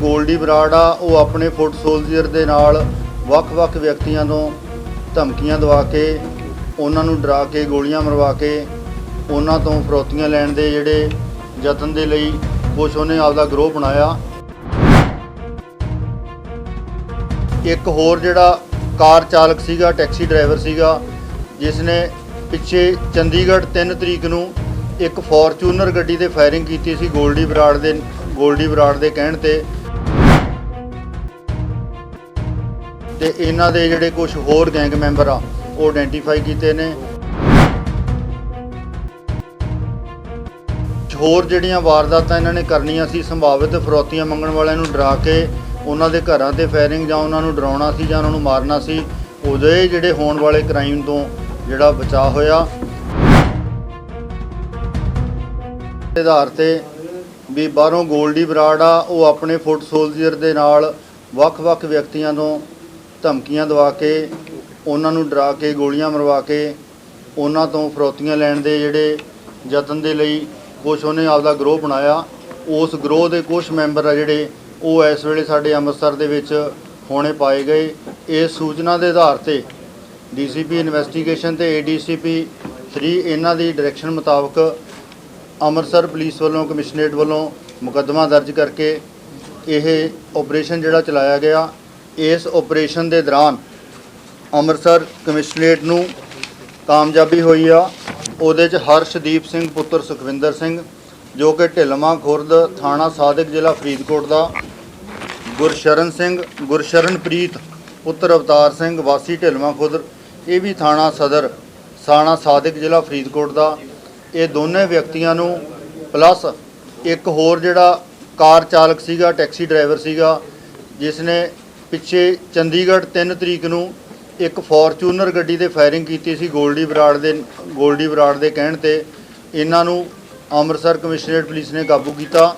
ਗੋਲਡੀ ਬਰਾੜ ਆ, ਉਹ ਆਪਣੇ ਫੁੱਟ ਸੋਲਜੀਅਰ ਦੇ ਨਾਲ ਵੱਖ-ਵੱਖ ਵਿਅਕਤੀਆਂ ਤੋਂ ਧਮਕੀਆਂ ਦਵਾ ਕੇ, ਉਹਨਾਂ ਨੂੰ ਡਰਾ ਕੇ, ਗੋਲੀਆਂ ਮਰਵਾ ਕੇ, ਉਹਨਾਂ ਤੋਂ ਫਰੋਤੀਆਂ ਲੈਣ ਦੇ ਜਿਹੜੇ ਯਤਨ ਦੇ ਲਈ ਕੁਛ ਉਹਨੇ ਆਪਦਾ ਗਰੋਹ ਬਣਾਇਆ। ਇੱਕ ਹੋਰ ਜਿਹੜਾ ਕਾਰ ਚਾਲਕ ਸੀਗਾ, ਟੈਕਸੀ ਡਰਾਈਵਰ ਸੀਗਾ ਜਿਸ ਨੇ ਪਿੱਛੇ ਚੰਡੀਗੜ੍ਹ 3 ਤਰੀਕ ਨੂੰ ਇੱਕ ਫੋਰਚੂਨਰ ਗੱਡੀ ਤੇ ਫਾਇਰਿੰਗ ਕੀਤੀ ਸੀ ਗੋਲਡੀ ਬਰਾੜ ਦੇ, ਗੋਲਡੀ ਬਰਾੜ ਦੇ ਕਹਿਣ ਤੇ ਤੇ ਇਹਨਾਂ ਦੇ ਜਿਹੜੇ ਕੁਝ ਹੋਰ ਗੈਂਗ ਮੈਂਬਰ ਆ, ਉਹ ਆਇਡੈਂਟੀਫਾਈ ਕੀਤੇ ਨੇ। ਹੋਰ ਜਿਹੜੀਆਂ ਵਾਰਦਾਤਾਂ ਇਹਨਾਂ ਨੇ ਕਰਨੀਆਂ ਸੀ, ਸੰਭਾਵਿਤ ਫਰੋਤੀਆਂ ਮੰਗਣ ਵਾਲਿਆਂ ਨੂੰ ਡਰਾ ਕੇ ਉਹਨਾਂ ਦੇ ਘਰਾਂ ਤੇ ਫਾਇਰਿੰਗ ਜਾਂ ਉਹਨਾਂ ਨੂੰ ਡਰਾਉਣਾ ਸੀ ਜਾਂ ਉਹਨਾਂ ਨੂੰ ਮਾਰਨਾ ਸੀ ਉਹਦੇ ਜਿਹੜੇ ਹੋਣ ਵਾਲੇ ਕ੍ਰਾਈਮ ਤੋਂ ਜਿਹੜਾ ਬਚਾਅ ਹੋਇਆ। ਆਧਾਰ ਤੇ ਵੀ ਬਾਹਰੋਂ ਗੋਲਡੀ ਬਰਾੜ ਆ, ਉਹ ਆਪਣੇ ਫੁੱਟ ਸੋਲਜਰ ਦੇ ਨਾਲ ਵੱਖ-ਵੱਖ ਵਿਅਕਤੀਆਂ ਤੋਂ ਧਮਕੀਆਂ ਦਵਾ ਕੇ, ਉਹਨਾਂ ਨੂੰ ਡਰਾ ਕੇ, ਗੋਲੀਆਂ ਮਰਵਾ ਕੇ, ਉਹਨਾਂ ਤੋਂ ਫਰੋਤੀਆਂ ਲੈਣ ਦੇ ਜਿਹੜੇ ਯਤਨ ਦੇ ਲਈ ਕੁਛ ਉਹਨੇ ਆਪਦਾ ਗਰੋਹ ਬਣਾਇਆ। ਉਸ ਗਰੋਹ ਦੇ ਕੁਝ ਮੈਂਬਰ ਆ ਜਿਹੜੇ, ਉਹ ਇਸ ਵੇਲੇ ਸਾਡੇ ਅੰਮ੍ਰਿਤਸਰ ਦੇ ਵਿੱਚ ਹੋਣੇ ਪਾਏ ਗਏ। ਇਸ ਸੂਚਨਾ ਦੇ ਆਧਾਰ ਤੇ ਡੀਸੀਪੀ ਇਨਵੈਸਟੀਗੇਸ਼ਨ ਤੇ ਏਡੀਸੀਪੀ 3 ਇਹਨਾਂ ਦੀ ਡਾਇਰੈਕਸ਼ਨ ਮੁਤਾਬਕ ਅੰਮ੍ਰਿਤਸਰ ਪੁਲਿਸ ਵੱਲੋਂ, ਕਮਿਸ਼ਨਰੇਟ ਵੱਲੋਂ ਮੁਕੱਦਮਾ ਦਰਜ ਕਰਕੇ ਇਹ ਆਪਰੇਸ਼ਨ ਜਿਹੜਾ ਚਲਾਇਆ ਗਿਆ। ਇਸ ਆਪਰੇਸ਼ਨ ਦੇ ਦੌਰਾਨ ਅੰਮ੍ਰਿਤਸਰ ਕਮਿਸ਼ਨਰੇਟ ਨੂੰ ਕਾਮਯਾਬੀ ਹੋਈ ਆ। ਉਹਦੇ ਚ ਹਰਸ਼ਦੀਪ ਸਿੰਘ, ਪੁੱਤਰ ਸੁਖਵਿੰਦਰ ਸਿੰਘ, ਜੋ ਕਿ ਢਿਲਮਾ ਖੁਰਦ ਥਾਣਾ ਸਾਦਿਕ ਜ਼ਿਲ੍ਹਾ ਫਰੀਦਕੋਟ ਦਾ, ਗੁਰਸ਼ਰਨ ਸਿੰਘ, ਗੁਰਸ਼ਰਨਪ੍ਰੀਤ, ਪੁੱਤਰ ਅਵਤਾਰ ਸਿੰਘ, ਵਾਸੀ ਢਿਲਮਾ ਖੁਰਦ, ਇਹ ਵੀ ਥਾਣਾ ਸਦਰ ਥਾਣਾ ਸਾਦਿਕ ਜ਼ਿਲ੍ਹਾ ਫਰੀਦਕੋਟ ਦਾ। ਇਹ ਦੋਨੇ ਵਿਅਕਤੀਆਂ ਨੂੰ, ਪਲੱਸ ਇੱਕ ਹੋਰ ਜਿਹੜਾ ਕਾਰ ਚਾਲਕ ਸੀਗਾ, ਟੈਕਸੀ ਡਰਾਈਵਰ ਸੀਗਾ, ਜਿਸ ਨੇ ਪਿੱਛੇ ਚੰਡੀਗੜ੍ਹ 3 ਤਰੀਕ ਨੂੰ ਇੱਕ ਫੋਰਚੂਨਰ ਗੱਡੀ ਤੇ ਫਾਇਰਿੰਗ ਕੀਤੀ ਸੀ ਗੋਲਡੀ ਬਰਾੜ ਦੇ, ਗੋਲਡੀ ਬਰਾੜ ਦੇ ਕਹਿਣ ਤੇ। ਇਹਨਾਂ ਨੂੰ ਅੰਮ੍ਰਿਤਸਰ ਕਮਿਸ਼ਨਰੇਟ ਪੁਲਿਸ ਨੇ ਕਾਬੂ ਕੀਤਾ।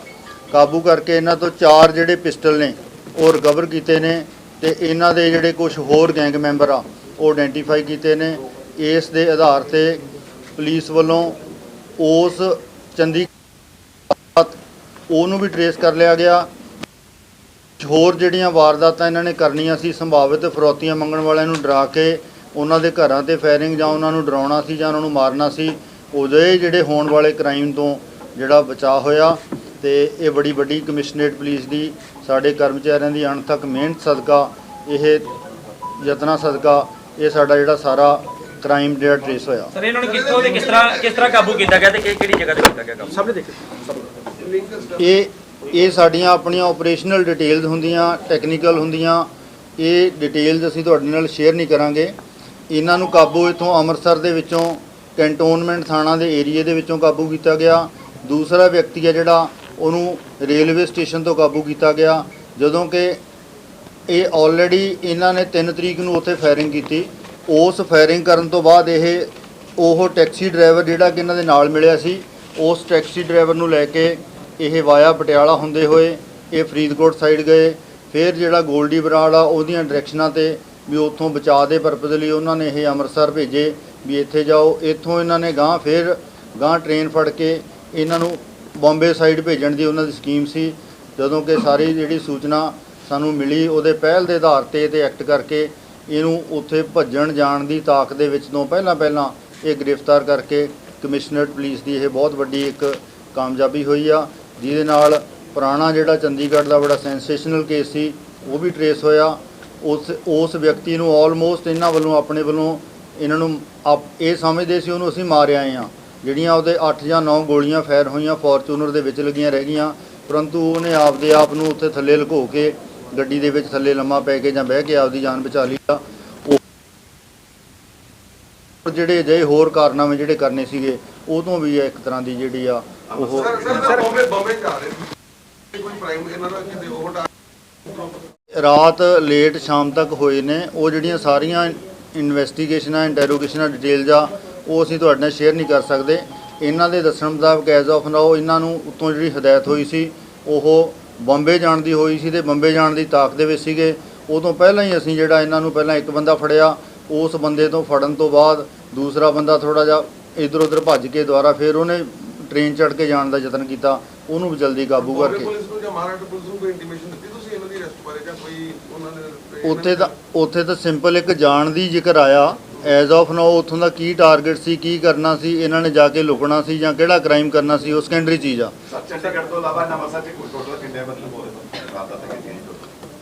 ਕਾਬੂ ਕਰਕੇ ਇਹਨਾਂ ਤੋਂ ਚਾਰ ਜਿਹੜੇ ਪਿਸਟਲ ਨੇ, ਉਹ ਰਿਕਵਰ ਕੀਤੇ ਨੇ ਤੇ ਇਹਨਾਂ ਦੇ ਜਿਹੜੇ ਕੁਝ ਹੋਰ ਗੈਂਗ ਮੈਂਬਰ ਆ, ਉਹ ਆਇਡੈਂਟੀਫਾਈ ਕੀਤੇ ਨੇ। ਇਸ ਦੇ ਆਧਾਰ ਤੇ ਪੁਲਿਸ ਵੱਲੋਂ ਉਸ ਚੰਡੀ ਉਹਨੂੰ ਵੀ ਟਰੇਸ ਕਰ ਲਿਆ ਗਿਆ। ਹੋਰ ਜਿਹੜੀਆਂ ਵਾਰਦਾਤਾਂ ਇਹਨਾਂ ਨੇ ਕਰਨੀਆਂ ਸੀ ਸੰਭਾਵਿਤ ਫਰੋਤੀਆਂ ਮੰਗਣ ਵਾਲਿਆਂ ਨੂੰ ਡਰਾ ਕੇ ਉਹਨਾਂ ਦੇ ਘਰਾਂ ਤੇ ਫਾਇਰਿੰਗ ਜਾਂ ਉਹਨਾਂ ਨੂੰ ਡਰਾਉਣਾ ਸੀ ਜਾਂ ਉਹਨਾਂ ਨੂੰ ਮਾਰਨਾ ਸੀ ਉਹਦੇ ਜਿਹੜੇ ਹੋਣ ਵਾਲੇ ਕ੍ਰਾਈਮ ਤੋਂ ਜਿਹੜਾ ਬਚਾਅ ਹੋਇਆ ਤੇ ਇਹ ਬੜੀ ਵੱਡੀ ਕਮਿਸ਼ਨਰੇਟ ਪੁਲਿਸ ਦੀ ਸਾਡੇ ਕਰਮਚਾਰੀਆਂ ਦੀ ਅਣਥੱਕ ਮਿਹਨਤ ਸਦਕਾ ਇਹ ਯਤਨਾਂ ਸਦਕਾ ਇਹ ਸਾਡਾ ਜਿਹੜਾ ਸਾਰਾ ਕ੍ਰਾਈਮ ਜਿਹੜਾ ਟਰੇਸ ਹੋਇਆ। ਸਰ ਇਹਨਾਂ ਨੂੰ ਕਿੱਥੋਂ ਤੇ ਕਿਸ ਤਰ੍ਹਾਂ ਕਿਸ ਤਰ੍ਹਾਂ ਕਾਬੂ ਕੀਤਾ ਗਿਆ ਤੇ ਕਿਹੜੀ ਜਗ੍ਹਾ ਤੇ ਕੀਤਾ ਗਿਆ ਕਾਬੂ ਸਭ ਨੇ ਦੇਖੇ। ਇਹ ਇਹ ਸਾਡੀਆਂ ਆਪਣੀਆਂ ਆਪਰੇਸ਼ਨਲ ਡਿਟੇਲਸ ਹੁੰਦੀਆਂ ਟੈਕਨੀਕਲ ਹੁੰਦੀਆਂ। ਇਹ ਡਿਟੇਲਸ ਅਸੀਂ ਤੁਹਾਡੇ ਨਾਲ ਸ਼ੇਅਰ ਨਹੀਂ ਕਰਾਂਗੇ। ਇਹਨਾਂ ਨੂੰ ਕਾਬੂ ਇਥੋਂ ਅੰਮ੍ਰਿਤਸਰ ਦੇ ਵਿੱਚੋਂ ਕੰਟੋਨਮੈਂਟ ਥਾਣਾ ਦੇ ਏਰੀਏ ਦੇ ਵਿੱਚੋਂ ਕਾਬੂ ਕੀਤਾ ਗਿਆ। ਦੂਸਰਾ ਵਿਅਕਤੀ ਹੈ ਜਿਹੜਾ, ਉਹਨੂੰ ਰੇਲਵੇ ਸਟੇਸ਼ਨ ਤੋਂ ਕਾਬੂ ਕੀਤਾ ਗਿਆ। ਜਦੋਂ ਕਿ ਇਹ ਆਲਰੇਡੀ ਇਹਨਾਂ ਨੇ 3 ਤਰੀਕ ਨੂੰ ਉੱਥੇ ਫਾਇਰਿੰਗ ਕੀਤੀ। ਉਸ ਫਾਇਰਿੰਗ ਕਰਨ ਤੋਂ ਬਾਅਦ ਇਹ, ਉਹ ਟੈਕਸੀ ਡਰਾਈਵਰ ਜਿਹੜਾ ਕਿ ਇਹਨਾਂ ਦੇ ਨਾਲ ਮਿਲਿਆ ਸੀ, ਉਸ ਟੈਕਸੀ ਡਰਾਈਵਰ ਨੂੰ ਲੈ ਕੇ ਇਹ ਵਾਇਆ ਪਟਿਆਲਾ ਹੁੰਦੇ ਹੋਏ ਇਹ ਫਰੀਦਕੋਟ ਸਾਈਡ ਗਏ। ਫਿਰ ਜਿਹੜਾ ਗੋਲਡੀ ਬਰਾੜ ਆ, ਉਹਦੀਆਂ ਡਾਇਰੈਕਸ਼ਨਾਂ ਤੇ ਵੀ ਉੱਥੋਂ ਬਚਾਅ ਦੇ ਪਰਪਸ ਲਈ ਉਹਨਾਂ ਨੇ ਇਹ ਅੰਮ੍ਰਿਤਸਰ ਭੇਜੇ ਵੀ ਇੱਥੇ ਜਾਓ। ਇੱਥੋਂ ਇਹਨਾਂ ਨੇ ਗਾਂ ਫਿਰ ਗਾਂ ਟ੍ਰੇਨ ਫੜ ਕੇ ਇਹਨਾਂ ਨੂੰ ਬੰਬੇ ਸਾਈਡ ਭੇਜਣ ਦੀ ਉਹਨਾਂ ਦੀ ਸਕੀਮ ਸੀ। ਜਦੋਂ ਕਿ ਸਾਰੀ ਜਿਹੜੀ ਸੂਚਨਾ ਸਾਨੂੰ ਮਿਲੀ, ਉਹਦੇ ਪਹਿਲ ਦੇ ਆਧਾਰ ਤੇ ਤੇ ਐਕਟ ਕਰਕੇ ਇਹਨੂੰ ਉੱਥੇ ਭੱਜਣ ਜਾਣ ਦੀ ਤਾਕ ਦੇ ਵਿੱਚ ਤੋਂ ਪਹਿਲਾਂ ਪਹਿਲਾਂ ਇਹ ਗ੍ਰਿਫਤਾਰ ਕਰਕੇ ਕਮਿਸ਼ਨਰੇਟ ਪੁਲਿਸ ਦੀ ਇਹ ਬਹੁਤ ਵੱਡੀ ਇੱਕ ਕਾਮਯਾਬੀ ਹੋਈ ਆ। ਜਿਹਦੇ ਨਾਲ ਪੁਰਾਣਾ ਜਿਹੜਾ ਚੰਡੀਗੜ੍ਹ ਦਾ ਬੜਾ ਸੈਂਸੇਸ਼ਨਲ ਕੇਸ ਸੀ, ਉਹ ਵੀ ਟਰੇਸ ਹੋਇਆ। ਉਸ ਉਸ ਵਿਅਕਤੀ ਨੂੰ ਆਲਮੋਸਟ ਇਹਨਾਂ ਵੱਲੋਂ, ਆਪਣੇ ਵੱਲੋਂ ਇਹਨਾਂ ਨੂੰ ਆਪ- ਇਹ ਸਮਝਦੇ ਸੀ, ਉਹਨੂੰ ਅਸੀਂ ਮਾਰਿਆ ਆਏ ਆ ਜਿਹੜੀਆਂ ਉਹਦੇ 8 ਜਾਂ 9 ਗੋਲੀਆਂ ਫਾਇਰ ਹੋਈਆਂ ਫੋਰਚੂਨਰ ਦੇ ਵਿੱਚ ਲੱਗੀਆਂ ਰਹਿ ਗਈਆਂ, ਪਰੰਤੂ ਉਹਨੇ ਆਪਦੇ ਆਪ ਨੂੰ ਉੱਥੇ ਥੱਲੇ ਲੁਕੋ ਕੇ ਗੱਡੀ ਦੇ ਵਿੱਚ ਥੱਲੇ ਲੰਮਾ ਪੈ ਕੇ ਜਾਂ ਬਹਿ ਕੇ ਆਪਦੀ ਜਾਨ ਬਚਾ ਲਈ ਆ। ਉਹ ਜਿਹੜੇ ਅਜਿਹੇ ਹੋਰ ਕਾਰਨਾਮੇ ਜਿਹੜੇ ਕਰਨੇ ਸੀਗੇ, ਉਹ ਤੋਂ ਵੀ ਇੱਕ ਤਰ੍ਹਾਂ ਦੀ ਜਿਹੜੀ ਆ ਉਹ ਸਰ ਸਰ ਬੰਬੇ ਬੰਬੇ ਜਾ ਰਹੇ ਸੀ ਕੋਈ ਪ੍ਰਾਈਮ ਇਹਨਾਂ ਦਾ ਕਿਤੇ ਓਵਰ ਰਾਤ ਲੇਟ ਸ਼ਾਮ ਤੱਕ ਹੋਏ ਨੇ। ਉਹ ਜਿਹੜੀਆਂ ਸਾਰੀਆਂ ਇਨਵੈਸਟੀਗੇਸ਼ਨਾਂ ਇੰਟਰੋਗੇਸ਼ਨਾਂ ਡਿਟੇਲਸ ਆ ਉਹ ਅਸੀਂ ਤੁਹਾਡੇ ਨਾਲ ਸ਼ੇਅਰ ਨਹੀਂ ਕਰ ਸਕਦੇ। ਇਹਨਾਂ ਦੇ ਦੱਸਣ ਮੁਤਾਬਕ ਐਜ਼ ਆਫ ਨਾਓ ਇਹਨਾਂ ਨੂੰ ਉੱਤੋਂ ਜਿਹੜੀ ਹਦਾਇਤ ਹੋਈ ਸੀ, ਉਹ ਬੰਬੇ ਜਾਣ ਦੀ ਹੋਈ ਸੀ ਤੇ ਬੰਬੇ ਜਾਣ ਦੀ ਤਾਕ ਦੇ ਵਿੱਚ ਸੀਗੇ। ਉਦੋਂ ਪਹਿਲਾਂ ਹੀ ਅਸੀਂ ਜਿਹੜਾ ਇਹਨਾਂ ਨੂੰ ਪਹਿਲਾਂ ਇੱਕ ਬੰਦਾ ਫੜਿਆ, ਉਸ ਬੰਦੇ ਤੋਂ ਫੜਨ ਤੋਂ ਬਾਅਦ ਦੂਸਰਾ ਬੰਦਾ ਥੋੜਾ ਜਿਹਾ ਇਧਰ ਉਧਰ ਭੱਜ ਕੇ ਦੁਬਾਰਾ ਫਿਰ ਉਹਨੇ ਟ੍ਰੇਨ ਚੜ੍ਹ ਕੇ ਜਾਣ ਦਾ ਯਤਨ ਕੀਤਾ ਉਹਨੂੰ ਜਲਦੀ ਕਾਬੂ ਕਰਕੇ। ਪੁਲਿਸ ਨੂੰ ਜਾਂ ਮਹਾਰਾਸ਼ਟਰ ਪੁਲਿਸ ਨੂੰ ਕੋਈ ਇੰਟੀਮੇਸ਼ਨ ਦਿੱਤੀ ਤੁਸੀਂ ਇਹਨਾਂ ਦੀ ਅਰੈਸਟ ਬਾਰੇ ਜਾਂ ਕੋਈ ਉਹਨਾਂ ਨੇ ਉੱਥੇ ਤਾਂ ਉੱਥੇ ਤਾਂ ਸਿੰਪਲ ਇੱਕ ਜਾਣ ਦੀ ਜ਼ਿਕਰ ਆਇਆ ਐਜ਼ ਆਫ ਨਾਓ ਉੱਥੋਂ ਦਾ ਕੀ ਟਾਰਗੇਟ ਸੀ ਕੀ ਕਰਨਾ ਸੀ ਇਹਨਾਂ ਨੇ ਜਾ ਕੇ ਲੁਕਣਾ ਸੀ ਜਾਂ ਕਿਹੜਾ ਕ੍ਰਾਈਮ ਕਰਨਾ ਸੀ ਉਹ ਸੈਕੰਡਰੀ ਚੀਜ਼ ਆ।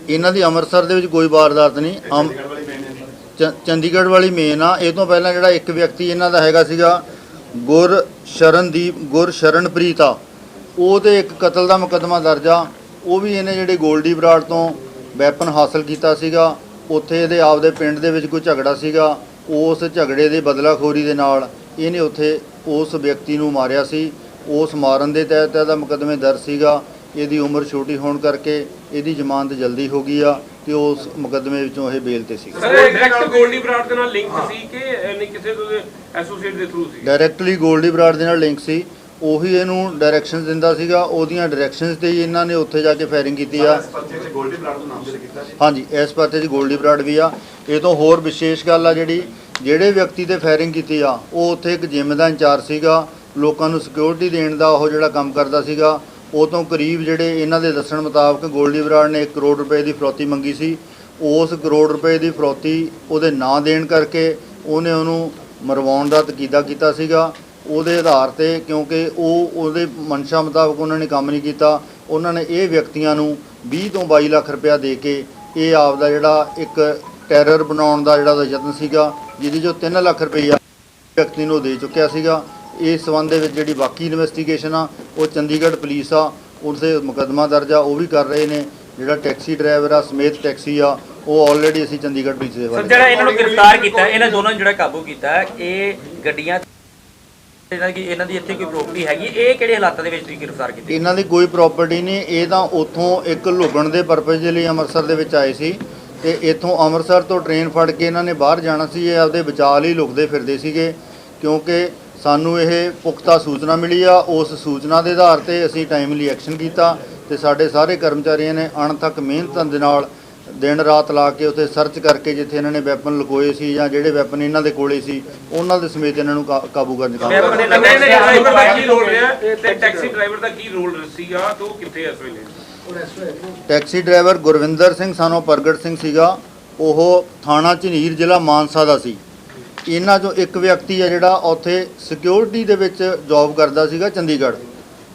ਇਹਨਾਂ ਦੀ ਅੰਮ੍ਰਿਤਸਰ ਦੇ ਵਿੱਚ ਕੋਈ ਵਾਰਦਾਤ ਨਹੀਂ ਚੰਡੀਗੜ੍ਹ ਵਾਲੀ ਮੇਨ ਆ ਇਹ ਤੋਂ ਪਹਿਲਾਂ ਜਿਹੜਾ ਇੱਕ ਵਿਅਕਤੀ ਇਹਨਾਂ ਦਾ ਹੈਗਾ ਸੀਗਾ ਗੁਰ ਸ਼ਰਨਦੀਪ ਗੁਰ ਸ਼ਰਨਪ੍ਰੀਤ ਆ। ਉਹ ਤੇ ਇੱਕ ਕਤਲ ਦਾ ਮੁਕੱਦਮਾ ਦਰਜ ਆ। ਉਹ ਵੀ ਇਹਨੇ ਜਿਹੜੇ ਗੋਲਡੀ ਬਰਾੜ ਤੋਂ ਵੈਪਨ ਹਾਸਲ ਕੀਤਾ ਸੀਗਾ, ਉੱਥੇ ਇਹਦੇ ਆਪਦੇ ਪਿੰਡ ਦੇ ਵਿੱਚ ਕੋਈ ਝਗੜਾ ਸੀਗਾ, ਉਸ ਝਗੜੇ ਦੇ ਬਦਲਾਖੋਰੀ ਦੇ ਨਾਲ ਇਹਨੇ ਉੱਥੇ ਉਸ ਵਿਅਕਤੀ ਨੂੰ ਮਾਰਿਆ ਸੀ। ਉਸ ਮਾਰਨ ਦੇ ਤਹਿਤ ਇਹਦਾ ਮੁਕੱਦਮੇ ਦਰਜ ਸੀਗਾ। ਇਹਦੀ ਉਮਰ ਛੋਟੀ ਹੋਣ ਕਰਕੇ ਇਹਦੀ ਜ਼ਮਾਨਤ ਜਲਦੀ ਹੋ ਗਈ ਆ ਤੇ ਉਸ ਮੁਕੱਦਮੇ ਵਿੱਚੋਂ ਇਹ ਬੇਲ ਤੇ ਸੀ। ਸਰ ਡਾਇਰੈਕਟ ਗੋਲਡੀ ਬਰਾੜ ਦੇ ਨਾਲ ਲਿੰਕ ਸੀ ਕਿ ਨਹੀਂ ਕਿਸੇ ਦੇ ਐਸੋਸੀਏਟ ਦੇ ਥਰੂ ਸੀ? ਡਾਇਰੈਕਟਲੀ ਗੋਲਡੀ ਬਰਾੜ ਦੇ ਨਾਲ ਲਿੰਕ ਸੀ। ਉਹੀ ਇਹਨੂੰ ਡਾਇਰੈਕਸ਼ਨਸ ਦਿੰਦਾ ਸੀਗਾ। ਉਹਦੀਆਂ ਡਾਇਰੈਕਸ਼ਨਸ ਤੇ ਹੀ ਇਹਨਾਂ ਨੇ ਉੱਥੇ ਜਾ ਕੇ ਫਾਇਰਿੰਗ ਕੀਤੀ ਆ। ਹਾਂਜੀ ਇਸ ਪਰਚੇ 'ਚ ਗੋਲਡੀ ਬਰਾੜ ਵੀ ਆ। ਇਹ ਤੋਂ ਹੋਰ ਵਿਸ਼ੇਸ਼ ਗੱਲ ਆ ਜਿਹੜੀ ਜਿਹੜੇ ਵਿਅਕਤੀ ਤੇ ਫਾਇਰਿੰਗ ਕੀਤੀ ਆ ਉਹ ਉੱਥੇ ਇੱਕ ਜਿਮ ਦਾ ਇੰਚਾਰਜ ਸੀਗਾ। ਲੋਕਾਂ ਨੂੰ ਸਿਕਿਉਰਿਟੀ ਦੇਣ ਦਾ ਉਹ ਜਿਹੜਾ ਕੰਮ ਕਰਦਾ ਸੀਗਾ। ਉਹ ਤੋਂ ਕਰੀਬ ਜਿਹੜੇ ਇਹਨਾਂ ਦੇ ਦੱਸਣ ਮੁਤਾਬਕ ਗੋਲਡੀ ਬਰਾੜ ਨੇ 1 ਕਰੋੜ ਰੁਪਏ ਦੀ ਫਰੌਤੀ ਮੰਗੀ ਸੀ। ਉਸ ਕਰੋੜ ਰੁਪਏ ਦੀ ਫਰੌਤੀ ਉਹਦੇ ਨਾਂ ਦੇਣ ਕਰਕੇ ਉਹਨੇ ਉਹਨੂੰ ਮਰਵਾਉਣ ਦਾ ਤਕੀਦਾ ਕੀਤਾ ਸੀਗਾ। ਉਹਦੇ ਆਧਾਰ ਤੇ ਕਿਉਂਕਿ ਉਹ ਉਹਦੇ ਮਨਸ਼ਾ ਮੁਤਾਬਕ ਉਹਨਾਂ ਨੇ ਕੰਮ ਨਹੀਂ ਕੀਤਾ। ਉਹਨਾਂ ਨੇ ਇਹ ਵਿਅਕਤੀਆਂ ਨੂੰ 20 ਤੋਂ 22 ਲੱਖ ਰੁਪਇਆ ਦੇ ਕੇ ਇਹ ਆਪ ਦਾ ਜਿਹੜਾ ਇੱਕ ਟੈਰਰ ਬਣਾਉਣ ਦਾ ਜਿਹੜਾ ਯਤਨ ਸੀਗਾ, ਜਿਹਦੇ ਜੋ 3 ਲੱਖ ਰੁਪਈਆ ਵਿਅਕਤੀ ਨੂੰ ਦੇ ਚੁੱਕਿਆ ਸੀਗਾ। ਇਸ ਸੰਬੰਧ ਦੇ ਵਿੱਚ ਜਿਹੜੀ ਬਾਕੀ ਇਨਵੈਸਟੀਗੇਸ਼ਨ ਆ ਉਹ ਚੰਡੀਗੜ੍ਹ ਪੁਲਿਸ ਆ ਉਸੇ ਮੁਕੱਦਮਾ ਦਰਜ ਆ ਉਹ ਵੀ ਕਰ ਰਹੇ ਨੇ। ਜਿਹੜਾ ਟੈਕਸੀ ਡਰਾਈਵਰ ਆ ਸਮੇਤ ਟੈਕਸੀ ਆ ਉਹ ਆਲਰੇਡੀ ਅਸੀਂ ਚੰਡੀਗੜ੍ਹ ਪੁਲਿਸ ਦੇ ਸਰ ਜਿਹੜਾ ਇਹਨਾਂ ਨੂੰ ਗ੍ਰਿਫਤਾਰ ਕੀਤਾ ਇਹਨਾਂ ਦੋਨਾਂ ਨੂੰ ਜਿਹੜਾ ਕਾਬੂ ਕੀਤਾ ਇਹ ਗੱਡੀਆਂ ਇਹਨਾਂ ਦੀ ਇਹਨਾਂ ਦੀ ਇੱਥੇ ਕੋਈ ਪ੍ਰੋਪਰਟੀ ਹੈਗੀ ਇਹ ਕਿਹੜੇ ਹਾਲਾਤਾਂ ਦੇ ਵਿੱਚ ਤੁਸੀਂ ਗ੍ਰਿਫਤਾਰ ਕੀਤੀ? ਇਹਨਾਂ ਦੀ ਕੋਈ ਪ੍ਰਾਪਰਟੀ ਨਹੀਂ ਇਹ ਤਾਂ ਉੱਥੋਂ ਇੱਕ ਲੁਕਣ ਦੇ ਪਰਪਸ ਦੇ ਲਈ ਅੰਮ੍ਰਿਤਸਰ ਦੇ ਵਿੱਚ ਆਏ ਸੀ ਤੇ ਇੱਥੋਂ ਅੰਮ੍ਰਿਤਸਰ ਤੋਂ ਟ੍ਰੇਨ ਫੜ ਕੇ ਇਹਨਾਂ ਨੇ ਬਾਹਰ ਜਾਣਾ ਸੀ ਇਹ ਆਪਦੇ ਬਚਾਅ ਲਈ ਲੁਕਦੇ ਫਿਰਦੇ ਸੀਗੇ ਕਿਉਂਕਿ ਸਾਨੂੰ ਇਹ ਪੁਖਤਾ ਸੂਚਨਾ ਮਿਲੀ ਆ ਉਸ ਸੂਚਨਾ ਦੇ ਆਧਾਰ ਤੇ ਅਸੀਂ ਟਾਈਮਲੀ ਐਕਸ਼ਨ ਕੀਤਾ ਤੇ ਸਾਡੇ ਸਾਰੇ ਕਰਮਚਾਰੀਆਂ ਨੇ ਅਣਥੱਕ ਮਿਹਨਤ ਦੇ ਨਾਲ ਦਿਨ ਰਾਤ ਲਾ ਕੇ ਉੱਥੇ ਸਰਚ ਕਰਕੇ ਜਿੱਥੇ ਇਹਨਾਂ ਨੇ ਵੈਪਨ ਲਗੋਏ ਸੀ ਜਾਂ ਜਿਹੜੇ ਵੈਪਨ ਇਹਨਾਂ ਦੇ ਕੋਲੇ ਸੀ ਉਹਨਾਂ ਦੇ ਸਮੇਤ ਇਹਨਾਂ ਨੂੰ ਕਾ- ਕਾਬੂ ਕਰਨ ਦੀ ਮੈਂ ਕਾਮਯਾਬ ਆਪਣੇ ਨਹੀਂ ਨਹੀਂ ਡਰਾਈਵਰ ਦਾ ਕੀ ਰੋਲ ਰਿਹਾ? ਤੇ ਟੈਕਸੀ ਡਰਾਈਵਰ ਦਾ ਕੀ ਰੋਲ ਸੀਗਾ ਤੇ ਉਹ ਕਿੱਥੇ ਹੈ ਇਸ ਵੇਲੇ? ਟੈਕਸੀ ਡਰਾਈਵਰ ਗੁਰਵਿੰਦਰ ਸਿੰਘ ਸਾਨੋ ਪ੍ਰਗਟ ਸਿੰਘ ਸੀਗਾ। ਉਹ ਥਾਣਾ ਝਨੀਰ ਜ਼ਿਲ੍ਹਾ ਮਾਨਸਾ ਦਾ ਸੀ। ਇਹਨਾਂ ਚੋਂ ਇੱਕ ਵਿਅਕਤੀ ਹੈ ਜਿਹੜਾ ਉੱਥੇ ਸਿਕਿਉਰਿਟੀ ਦੇ ਵਿੱਚ ਜੌਬ ਕਰਦਾ ਸੀਗਾ ਚੰਡੀਗੜ੍ਹ,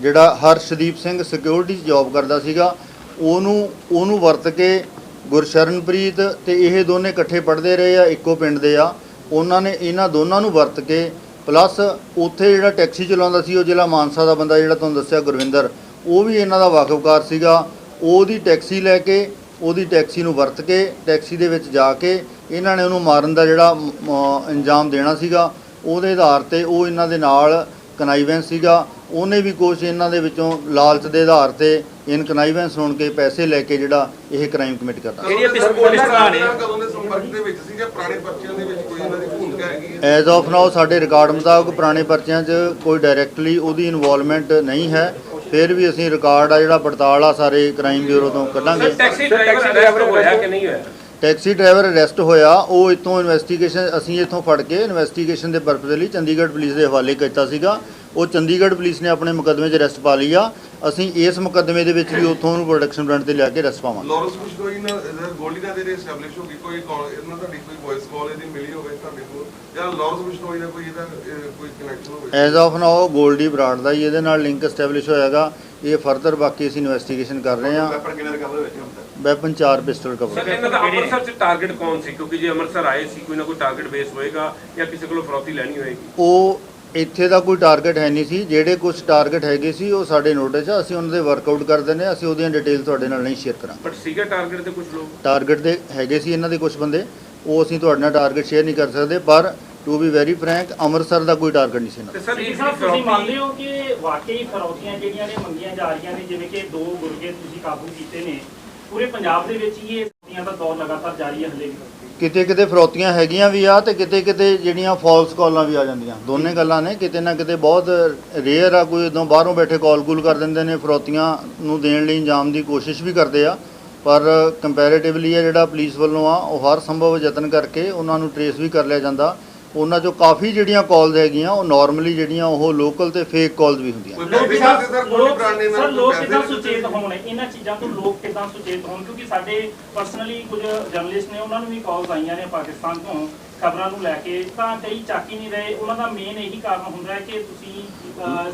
ਜਿਹੜਾ ਹਰਸ਼ਦੀਪ ਸਿੰਘ ਸਿਕਿਉਰਿਟੀ 'ਚ ਜੌਬ ਕਰਦਾ ਸੀਗਾ। ਉਹਨੂੰ ਉਹਨੂੰ ਵਰਤ ਕੇ ਗੁਰਸ਼ਰਨਪ੍ਰੀਤ ਤੇ ਇਹ ਦੋਨੇ ਇਕੱਠੇ ਪੜ੍ਹਦੇ ਰਹੇ ਆ, ਇੱਕੋ ਪਿੰਡ ਦੇ ਆ। ਉਹਨਾਂ ਨੇ ਇਹਨਾਂ ਦੋਨਾਂ ਨੂੰ ਵਰਤ ਕੇ ਪਲੱਸ ਉੱਥੇ ਜਿਹੜਾ ਟੈਕਸੀ ਚਲਾਉਂਦਾ ਸੀ, ਉਹ ਜ਼ਿਲ੍ਹਾ ਮਾਨਸਾ ਦਾ ਬੰਦਾ ਜਿਹੜਾ ਤੁਹਾਨੂੰ ਦੱਸਿਆ ਗੁਰਵਿੰਦਰ, ਉਹ ਵੀ ਇਹਨਾਂ ਦਾ ਵਾਕਫਕਾਰ ਸੀਗਾ। ਉਹਦੀ ਟੈਕਸੀ ਲੈ ਕੇ, ਉਹਦੀ ਟੈਕਸੀ ਨੂੰ ਵਰਤ ਕੇ, ਟੈਕਸੀ ਦੇ ਵਿੱਚ ਜਾ ਕੇ ਇਹਨਾਂ ਨੇ ਉਹਨੂੰ ਮਾਰਨ ਦਾ ਜਿਹੜਾ ਮ, ਮ, ਅੰਜਾਮ ਦੇਣਾ ਸੀਗਾ ਉਹਦੇ ਆਧਾਰ ਤੇ ਉਹ ਇਹਨਾਂ ਦੇ ਨਾਲ ਕਨਾਈਵੈਂਸ ਸੀਗਾ। ਉਹਨੇ ਵੀ ਕੁਛ ਇਹਨਾਂ ਦੇ ਵਿੱਚੋਂ ਲਾਲਚ ਦੇ ਆਧਾਰ ਤੇ ਇਨ ਕਨਾਈਵੈਂਸ ਹੋਣ ਕੇ ਪੈਸੇ ਲੈ ਕੇ ਜਿਹੜਾ ਇਹ ਕ੍ਰਾਈਮ ਕਮਿਟ ਕਰਦਾ ਜਿਹੜੀਆਂ ਪਿਸ- ਪਿਸਤੌਲਾਂ ਨੇ? ਕਦੋਂ ਦੇ ਸੰਪਰਕ ਦੇ ਵਿੱਚ ਸੀ ਜਾਂ ਪੁਰਾਣੇ ਪਰਚਿਆਂ ਦੇ ਵਿੱਚ ਕੋਈ ਇਹਨਾਂ ਦੀ ਭੂਮਿਕਾ ਹੈਗੀ ਹੈ? ਐਜ਼ ਆਫ ਨਾਓ ਸਾਡੇ ਰਿਕਾਰਡ ਮੁਤਾਬਕ ਪੁਰਾਣੇ ਪਰਚਿਆਂ 'ਚ ਕੋਈ ਡਾਇਰੈਕਟਲੀ ਉਹਦੀ ਇਨਵੋਲਵਮੈਂਟ ਨਹੀਂ ਹੈ। ਫਿਰ ਵੀ ਅਸੀਂ ਰਿਕਾਰਡ ਆ ਜਿਹੜਾ ਪੜਤਾਲ ਆ ਸਾਰੇ ਕ੍ਰਾਈਮ ਬਿਊਰੋ ਤੋਂ ਕੱਢਾਂਗੇ। ਟੈਕਸੀ ਡਰਾਈਵਰ ਅਰੈਸਟ ਹੋਇਆ ਕਿ ਨਹੀਂ ਹੋਇਆ? ਟੈਕਸੀ ਡਰਾਈਵਰ ਅਰੈਸਟ ਹੋਇਆ ਉਹ ਇਤੋਂ ਇਨਵੈਸਟੀਗੇਸ਼ਨ ਅਸੀਂ ਇਥੋਂ ਫੜ ਕੇ ਇਨਵੈਸਟੀਗੇਸ਼ਨ ਦੇ ਪਰਪਸ ਲਈ ਚੰਡੀਗੜ੍ਹ ਪੁਲਿਸ ਦੇ ਹਵਾਲੇ ਕੀਤਾ ਸੀਗਾ। ਉਹ ਚੰਡੀਗੜ੍ਹ ਪੁਲਿਸ ਨੇ ਆਪਣੇ ਮੁਕੱਦਮੇ 'ਚ ਅਰੈਸਟ ਪਾ ਲਈ ਆ। ਅਸੀਂ ਇਸ ਮੁਕੱਦਮੇ ਦੇ ਵਿੱਚ ਵੀ ਉੱਥੋਂ ਉਹਨੂੰ ਪ੍ਰੋਡਕਸ਼ਨ ਬ੍ਰਾਂਡ ਤੇ ਲਿਆ ਕੇ ਅਰੈਸਟ ਪਾਵਾਂਗੇ। ਲਾਰੈਂਸ ਬਿਸ਼ਨੋਈ ਨਾਲ ਇਹਦਾ ਗੋਲਡੀ ਨਾਲ ਜਿਹੜੇ ਐਸਟੈਬਲਿਸ਼ ਹੋ ਗਈ ਕੋਈ ਇਹਨਾਂ ਤੁਹਾਡੀ ਕੋਈ ਵੌਇਸ ਕਾਲ ਇਹਦੀ ਮਿਲੀ ਹੋਵੇ ਤੁਹਾਡੇ ਕੋਲ? ਜਾਂ ਲਾਰੈਂਸ ਬਿਸ਼ਨੋਈ ਦਾ ਕੋਈ ਇਹਦਾ ਇਹ, ਕੋਈ ਕਨੈਕਸ਼ਨ ਹੋਵੇ? As of now Goldy Brar ਦਾ ਹੀ ਇਹਦੇ ਨਾਲ ਲਿੰਕ ਐਸਟੈਬਲਿਸ਼ ਹੋਇਆਗਾ। ਇਹ ਫਰਦਰ ਬਾਕੀ ਅਸੀਂ ਇਨਵੈਸਟੀਗੇਸ਼ਨ ਕਰ ਰਹੇ ਹਾਂ। ਵੈਪਨ 4 ਪਿਸਟਲ ਕਵਰ ਸਰ ਇਹਨਾਂ ਦਾ ਅੰਮ੍ਰਿਤਸਰ ਚ ਟਾਰਗੇਟ ਕੌਣ ਸੀ? ਕਿਉਂਕਿ ਜੇ ਅੰਮ੍ਰਿਤਸਰ ਆਏ ਸੀ ਕੋਈ ਨਾ ਕੋਈ ਟਾਰਗੇਟ ਬੇਸ ਹੋਏਗਾ ਜਾਂ ਕਿਸੇ ਕੋਲੋਂ ਫਰੌਤੀ ਲੈਣੀ ਹੋਏਗੀ। ਉਹ ਇੱਥੇ ਦਾ ਕੋਈ ਟਾਰਗੇਟ ਹੈ ਨਹੀਂ ਸੀ। ਜਿਹੜੇ ਕੁਝ ਟਾਰਗੇਟ ਹੈਗੇ ਸੀ ਉਹ ਸਾਡੇ ਨੋਟਿਸ ਆ, ਅਸੀਂ ਉਹਨਾਂ ਦੇ ਵਰਕਆਊਟ ਕਰ ਦਿੰਦੇ ਹਾਂ। ਅਸੀਂ ਉਹਦੀਆਂ ਡਿਟੇਲ ਤੁਹਾਡੇ ਨਾਲ ਨਹੀਂ ਸ਼ੇਅਰ ਕਰਾਂਗੇ। ਬਟ ਸੀਗਾ ਟਾਰਗੇਟ ਤੇ ਕੁਝ ਲੋਕ? ਟਾਰਗੇਟ ਦੇ ਹੈਗੇ ਸੀ ਇਹਨਾਂ ਦੇ ਕੁਝ ਬੰਦੇ। ਉਹ ਅਸੀਂ ਤੁਹਾਡੇ ਨਾਲ ਟਾਰਗੇਟ ਸ਼ੇਅਰ ਨਹੀਂ ਕਰ ਸਕਦੇ। ਪਰ to be very frank Amritsar ਦਾ ਕੋਈ ਟਾਰਗੇਟ ਨਹੀਂ ਸੀ ਇਹਨਾਂ ਤੇ ਦਾ। ਸਰ ਇਸ ਸਾਹਿਬ ਤੁਸੀਂ ਮੰਨਦੇ ਹੋ ਕਿ ਵਾਕਈ ਫਰੌਤੀਆਂ ਜਿਹੜੀਆਂ ਨੇ ਮੰਗੀਆਂ ਜਾ ਰਹੀਆਂ ਨੇ ਜਿਵੇਂ ਕਿ ਦੋ ਗੁਰਗੇ ਤੁਸੀਂ ਕਾਬੂ ਕੀਤੇ ਨੇ ਪੂਰੇ ਪੰਜਾਬ ਦੇ ਵਿੱਚ ਹੀ ਇਹ ਫਰੌਤੀਆਂ ਦਾ ਦੌਰ ਲਗਾਤਾਰ ਜਾਰੀ ਹੈ ਹਲੇ ਵੀ। ਕਿਤੇ ਕਿਤੇ ਫਰੋਤੀਆਂ ਹੈਗੀਆਂ ਵੀ ਆ ਤੇ ਕਿਤੇ ਕਿਤੇ ਜਿਹੜੀਆਂ ਫਾਲਸ ਕਾਲਾਂ ਵੀ ਆ ਜਾਂਦੀਆਂ। ਦੋਨੇ ਗੱਲਾਂ ਨੇ, ਕਿਤੇ ਨਾ ਕਿਤੇ ਬਹੁਤ ਰੇਅਰ ਆ, ਕੋਈ ਇਦੋਂ ਬਾਹਰੋਂ ਬੈਠੇ ਕਾਲ ਕੂਲ ਕਰ ਦਿੰਦੇ ਨੇ, ਫਰੋਤੀਆਂ ਨੂੰ ਦੇਣ ਲਈ ਇੰਜਾਮ ਦੀ ਕੋਸ਼ਿਸ਼ ਵੀ ਕਰਦੇ ਆ। ਪਰ ਕੰਪੈਰੀਟਿਵਲੀ ਆ ਜਿਹੜਾ ਪੁਲਿਸ ਵੱਲੋਂ ਆ, ਉਹ ਹਰ ਸੰਭਵ ਯਤਨ ਕਰਕੇ ਉਹਨਾਂ ਨੂੰ ਟਰੇਸ ਵੀ ਕਰ ਲਿਆ ਜਾਂਦਾ। ਉਹਨਾਂ ਚੋਂ ਕਾਫੀ ਜਿਹੜੀਆਂ ਕਾਲਸ ਹੈਗੀਆਂ ਉਹ ਨਾਰਮਲੀ ਜਿਹੜੀਆਂ ਉਹ ਲੋਕਲ ਤੇ ਫੇਕ ਕਾਲਸ ਵੀ ਹੁੰਦੀਆਂ ਲੋਕ ਕਿੱਦਾਂ ਸਰ ਲੋਕ ਕਿੱਦਾਂ। ਸੁਚੇਤ ਹੋਣ? ਇਹਨਾਂ ਚੀਜ਼ਾਂ ਤੋਂ ਲੋਕ ਕਿੱਦਾਂ ਸੁਚੇਤ ਹੋਣ? ਕਿਉਂਕਿ ਸਾਡੇ ਪਰਸਨਲੀ ਕੁਝ ਜਰਨਲਿਸਟ ਨੇ ਉਹਨਾਂ ਨੂੰ ਵੀ ਕਾਲਸ ਆਈਆਂ ਨੇ ਪਾਕਿਸਤਾਨ ਤੋਂ ਖਬਰਾਂ ਨੂੰ ਲੈ ਕੇ। ਤਾਂ ਕਈ ਚੱਕ ਹੀ ਨਹੀਂ ਰਹੇ। ਉਹਨਾਂ ਦਾ ਮੇਨ ਇਹੀ ਕਾਰਨ ਹੁੰਦਾ ਹੈ ਕਿ ਤੁਸੀਂ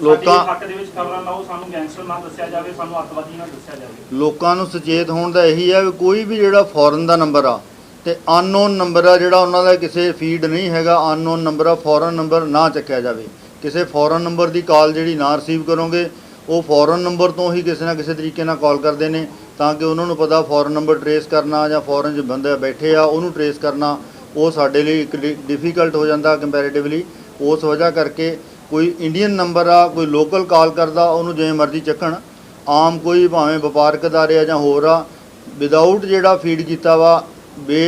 ਲੋਕਾਂ- ਹੱਕ ਦੇ ਵਿੱਚ ਖਬਰਾਂ ਲਾਓ ਸਾਨੂੰ ਗੈਂਗਸਟਰ ਨਾ ਦੱਸਿਆ ਜਾਵੇ ਸਾਨੂੰ ਅੱਤਵਾਦੀ ਨਾ ਦੱਸਿਆ ਜਾਵੇ। ਲੋਕਾਂ ਨੂੰ ਸੁਚੇਤ ਹੋਣ ਦਾ ਇਹੀ ਹੈ ਕੋਈ ਵੀ ਜਿਹੜਾ ਫੋਰਨ ਦਾ ਨੰਬਰ ਆ ਤੇ ਅਨਨੋਨ ਨੰਬਰ ਆ ਜਿਹੜਾ ਉਹਨਾਂ ਦਾ ਕਿਸੇ ਫੀਡ ਨਹੀਂ ਹੈਗਾ ਅਨਨੋਨ ਨੰਬਰ ਆ ਫੋਰਨ ਨੰਬਰ ਨਾ ਚੱਕਿਆ ਜਾਵੇ। ਕਿਸੇ ਫੋਰਨ ਨੰਬਰ ਦੀ ਕਾਲ ਜਿਹੜੀ ਨਾ ਰਿਸੀਵ ਕਰੋਗੇ, ਉਹ ਫੋਰਨ ਨੰਬਰ ਤੋਂ ਹੀ ਕਿਸੇ ਨਾ ਕਿਸੇ ਤਰੀਕੇ ਨਾਲ ਕਾਲ ਕਰਦੇ ਨੇ, ਤਾਂ ਕਿ ਉਹਨਾਂ ਨੂੰ ਪਤਾ ਫੋਰਨ ਨੰਬਰ ਟਰੇਸ ਕਰਨਾ ਜਾਂ ਫੋਰਨ 'ਚ ਬੰਦੇ ਬੈਠੇ ਆ, ਉਹਨੂੰ ਟਰੇਸ ਕਰਨਾ, ਉਹ ਸਾਡੇ ਲਈ ਇੱਕ ਡਿਫਿਕਲਟ ਹੋ ਜਾਂਦਾ ਕੰਪੈਰੀਟਿਵਲੀ ਉਸ ਵਜ੍ਹਾ ਕਰਕੇ ਕੋਈ ਇੰਡੀਅਨ ਨੰਬਰ ਆ, ਕੋਈ ਲੋਕਲ ਕਾਲ ਕਰਦਾ, ਉਹਨੂੰ ਜਿਵੇਂ ਮਰਜ਼ੀ ਚੱਕਣ। ਆਮ ਕੋਈ ਭਾਵੇਂ ਵਪਾਰਕ ਅਦਾਰੇ ਆ ਜਾਂ ਹੋਰ ਆ ਵਿਦਆਊਟ ਜਿਹੜਾ ਫੀਡ ਕੀਤਾ ਵਾ ਬੇ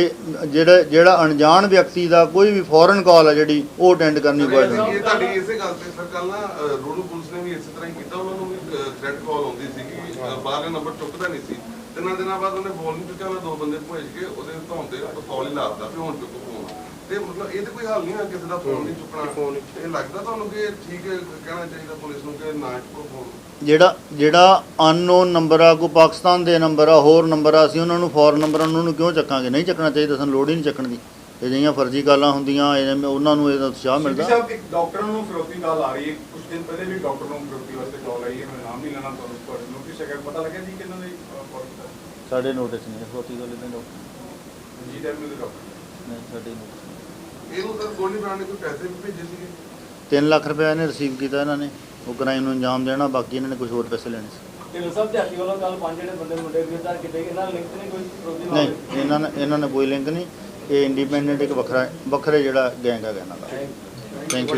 ਜਿਹੜਾ ਜਿਹੜਾ ਅਣਜਾਣ ਵਿਅਕਤੀ ਦਾ ਕੋਈ ਵੀ ਫੋਰਨ ਕਾਲ ਆ ਜਿਹੜੀ ਉਹ ਅਟੈਂਡ ਕਰਨੀ ਸਰ, ਪਵੇਗੀ ਇਹ ਤੁਹਾਡੀ ਇਸੇ ਗੱਲ ਤੇ ਸਰ ਕੱਲ ਨਾ ਰੂਰਲ ਪੁਲਿਸ ਨੇ ਵੀ ਇਸੇ ਤਰ੍ਹਾਂ ਹੀ ਕੀਤਾ ਉਹਨਾਂ ਨੂੰ ਵੀ ਥ੍ਰੈਟ ਕਾਲ ਆਉਂਦੀ ਸੀ ਕਿ ਬਾਹਰਲੇ ਨੰਬਰ ਚੁੱਕਦਾ ਨਹੀਂ ਸੀ। ਤਿੰਨਾਂ ਦਿਨਾਂ ਬਾਅਦ ਉਹਨੇ ਫੋਨ ਨਹੀਂ ਚੁੱਕਿਆ ਦੋ ਬੰਦੇ ਭੇਜ ਕੇ ਉਹਦੇ ਤੇ ਕਾਲ ਹੀ ਲਾਤਾ ਵੀ ਹੁਣ ਚੁੱਕੋ ਤੇ ਮਤਲਬ ਇਹ ਤੇ ਕੋਈ ਹੱਲ ਨਹੀਂ ਹੈ ਕਿਸੇ ਦਾ ਫੋਨ ਨਹੀਂ ਚੁੱਕਣਾ। ਫੋਨ ਇਹ ਲੱਗਦਾ ਤੁਹਾਨੂੰ ਕਿ ਠੀਕ ਹੈ ਕਹਿਣਾ ਚਾਹੀਦਾ ਪੁਲਿਸ ਨੂੰ ਕਿ ਨਾ ਚੁੱਕੋ ਫੋਨ। ਜਿਹੜਾ ਜਿਹੜਾ ਅਨਨੋਨ ਨੰਬਰ ਆ ਕੋਈ ਪਾਕਿਸਤਾਨ ਦੇ ਨੰਬਰ ਆ ਹੋਰ ਨੰਬਰ ਆ ਅਸੀਂ ਉਹਨਾਂ ਨੂੰ ਫੋਰਨ ਨੰਬਰ ਉਹਨਾਂ ਨੂੰ ਕਿਉਂ ਚੱਕਾਂਗੇ? ਨਹੀਂ ਚੱਕਣਾ ਚਾਹੀਦਾ ਸਾਨੂੰ ਲੋੜ ਹੀ ਨਹੀਂ ਚੱਕਣ ਦੀ। ਇਹ ਜਿਹੀਆਂ ਫਰਜ਼ੀ ਕਾਲਾਂ ਹੁੰਦੀਆਂ ਇਹ ਉਹਨਾਂ ਨੂੰ ਇਹਦਾ ਉਤਸ਼ਾਹ ਮਿਲਦਾ। ਸਾਹਿਬ ਇੱਕ ਡਾਕਟਰ ਨੂੰ ਫਿਰੋਤੀ ਕਾਲ ਆ ਰਹੀ ਹੈ। ਕੁਝ ਦਿਨ ਪਹਿਲੇ ਵੀ ਡਾਕਟਰ ਨੂੰ ਫਿਰੋਤੀ ਵਾਸਤੇ ਕਾਲ ਆਈ ਹੈ। ਮੈਂ ਨਾਮ ਨਹੀਂ ਲੈਣਾ ਤੁਹਾਨੂੰ ਪਰ ਨੋਟਿਸ ਹੈਗਾ। ਪਤਾ ਲੱਗਿਆ ਜੀ ਕਿ ਇਹਨਾਂ ਨੇ ਕਾਲ ਕੀਤਾ? ਸਾਡੇ ਨੋਟਿਸ ਨਹੀਂ ਫਰੋਤੀ ਵਾਲੇ ਦੇ ਡਾਕਟਰ ਜੀ ਦੇ ਡਾਕਟਰ ਨਹੀਂ ਸਾਡੇ notice ਇਹਨੂੰ ਸਰ ਗੋਲੀ ਬਰਾਂਡ ਨੇ ਕੋਈ ਪੈਸੇ ਵੀ ਭੇਜੇ ਸੀਗੇ? ਨਹੀਂ। 3 ਲੱਖ ਰੁਪਏ ਇਹਨੇ ਰਿਸੀਵ ਕੀਤਾ ਇਹਨਾਂ ਨੇ। ਉਹ ਕ੍ਰਾਈਮ ਨੂੰ ਅੰਜਾਮ ਦੇਣਾ ਬਾਕੀ ਇਹਨਾਂ ਨੇ ਕੁਝ ਹੋਰ ਪੈਸੇ ਲੈਣੇ ਸੀ। ਢਿੱਲੋਂ ਸਾਹਿਬ ਦਿਹਾਤੀ ਵੱਲੋਂ ਕੱਲ ਪੰਜ ਜਿਹੜੇ ਬੰਦੇ ਮੁੰਡੇ ਗ੍ਰਿਫਤਾਰ ਕੀਤੇ ਇਹਨਾਂ ਨਾਲ ਲਿੰਕ ਨਹੀਂ ਕੋਈ ਵਿਰੋਧੀ ਨਹੀਂ ਇਹਨਾਂ ਨੇ ਇਹਨਾਂ ਨੇ ਕੋਈ ਲਿੰਕ ਨਹੀਂ। ਇਹ ਇੰਡੀਪੈਂਡੈਂਟ ਇੱਕ ਵੱਖਰਾ ਵੱਖਰੇ ਜਿਹੜਾ ਗੈਂਗ ਹੈਗਾ ਇਹਨਾਂ ਦਾ। Thank you